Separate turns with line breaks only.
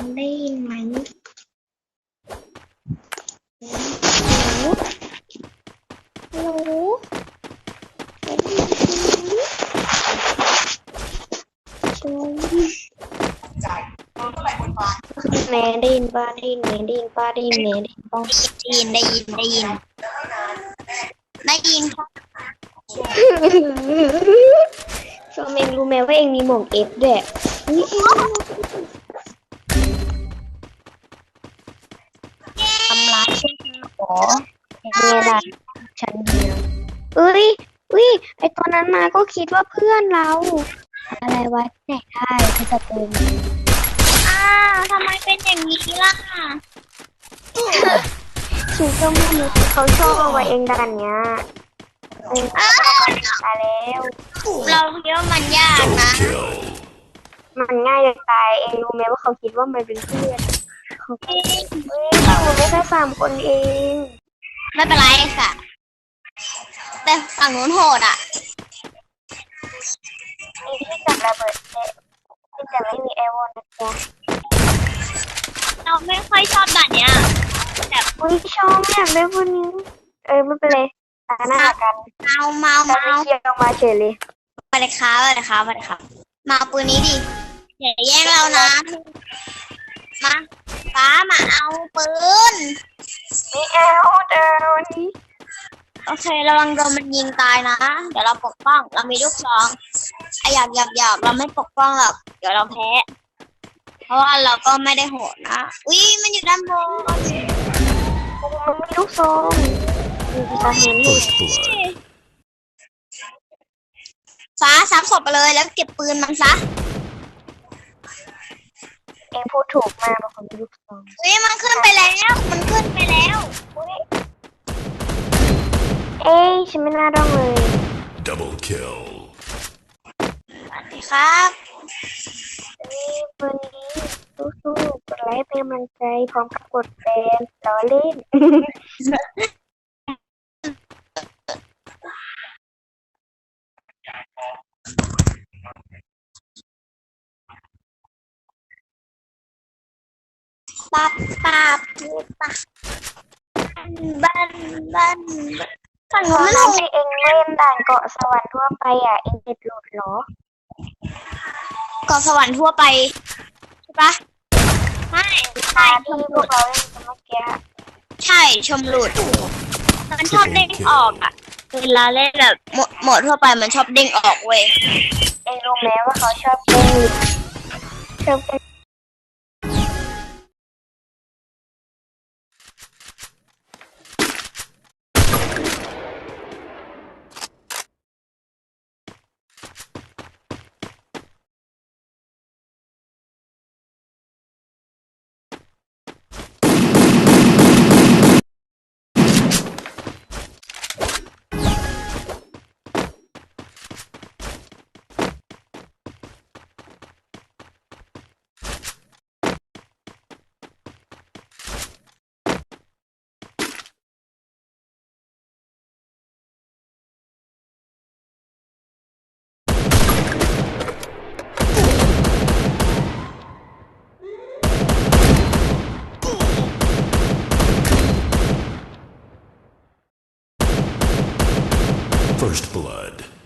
คนได้ยินไหมฮัลโหลฮัลโหลได้ยินไหมชมแม่ได้ยินป้าได้ยินแม่ได้ยินป้าได้ยินแม่ได้ยินป้า
ได้ยินได้ยินได้ยินได้ยินค่ะ
ชมเองรู้ไหมว่าเองมีหมวกเอฟด้วย เห
รอ
มีอะไรฉันเดียวเอ้ยเอ้ยไอตัวนั้นมาก็คิดว่าเพื่อนเรา อะไรวะไหนได้ที่จะเติม
อ้าวทำไมเป็นอย่างนี้ล่ะ
ฉันก็ไม่รู้เขาชอบเอาไว้เองดันเนี้ยเอง
อ้าว
ตายแล้ว
เราคิดว่ามันยากนะ
มันง่ายจะตายเองรู้ไหมว่าเขาคิดว่ามันเป็นเพื่อน เขาเอ้ยเราไม่แค่สามคนเอง
ไม่เป็นไรค่ะ แต่ฝั่งนู้นโหดอะ
มีที่จับระเบิดเจ๊ที่จะไม่มีไอวอนนะจ๊ะ
เราไม่ค่อยชอบด่านเนี้ย
อุ้ยชอบอยากได้พวกนี้ เออไม่เป็นไรตาหน้ากัน
เมาเมา
แต่
เมา
ไม่เชียร์ออกมาเฉยเลย
ไปเลยครับไปเลยครับไปเลยครับมาเอาปืนนี้ดิอย่าแย่งเรานะ มา ฟ้ามาเอาปืน
มีแอลเจอวันนี้
โอเคระวังโดนมันยิงตายนะ เดี๋ยวเราปกป้อง เรามีลูกซองไอะหยอกหยอกหยอกเราไม่ปกป้องหรอกเดี๋ยวเราแพ้ เพราะว่าเราก็ไม่ได้โหดนะอุ้ยมันอยู่ด้านบน
มันมีลูกทรงมีตาเห็นอยู่
First blood.
ฟ้าซักศพไปเลยแล้วเก็บปืนมันซะ
เองพูดถูกมากบางคนมีลูกทรง
อุ้ยมันขึ้นไปแล้ว มันขึ้นไปแล้ว
เอ้ยฉันไม่น่าต้องเลย
Double kill.
สวัสดีครับ
เอ้ยวันนี้สู้ๆกดไลค์เป็นกำลังใจพร้อมกับกดแฟนล้อเล่น
ปับปับปับบันบันฝั่ง
ต
นู้
อน
นมัน
นั้น
โห
ที่
ด
เองเล่นด่านเกาะสวรรค์ทั่วไปอะเองเด็ดหลุดเหรอ
เกาะสวรรค์ทั่วไปใช่ปะไม่ใช่
ที่พวกเราเล่นกันเมื่อกี้
ใช่ชมหลุดมันชอบเด้งออกอะเวลาเล่นแบบหมดทั่วไปมันชอบเด้งออกเว้ย
เองรู้ไหมว่าเขาชอบเล่นชอบเล่น
First blood.